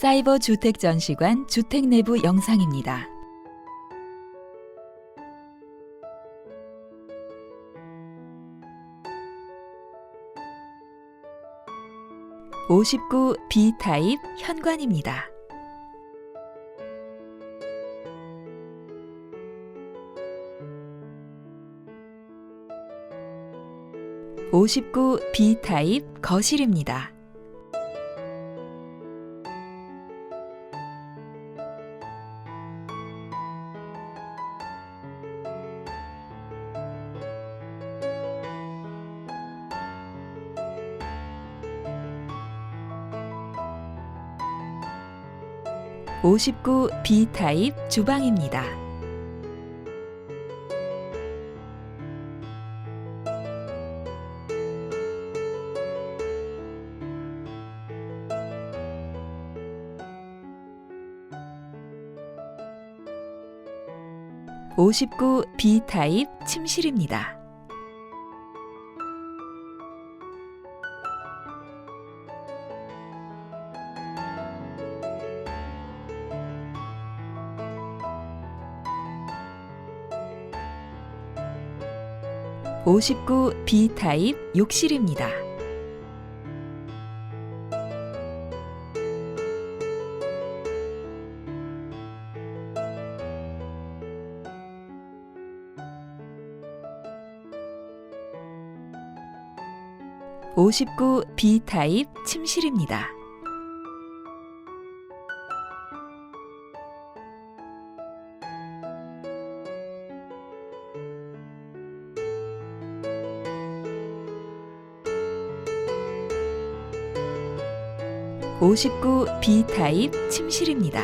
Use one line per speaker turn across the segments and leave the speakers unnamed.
사이버 주택 전시관 주택 내부 영상입니다. (59) B 타입 현관입니다. (59) B 타입 거실입니다. 59 B 타입 주방입니다. (59) B 타입 침실입니다. 59 B 타입 욕실입니다. (59) B 타입 침실입니다. 59 B 타입 침실입니다.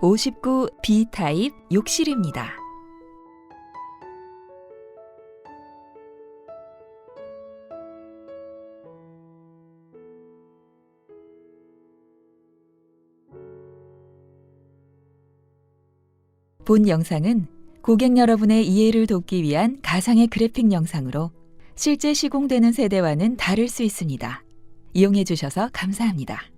(59) B 타입 욕실입니다. 본 영상은 고객 여러분의 이해를 돕기 위한 가상의 그래픽 영상으로 실제 시공되는 세대와는 다를 수 있습니다. 이용해 주셔서 감사합니다.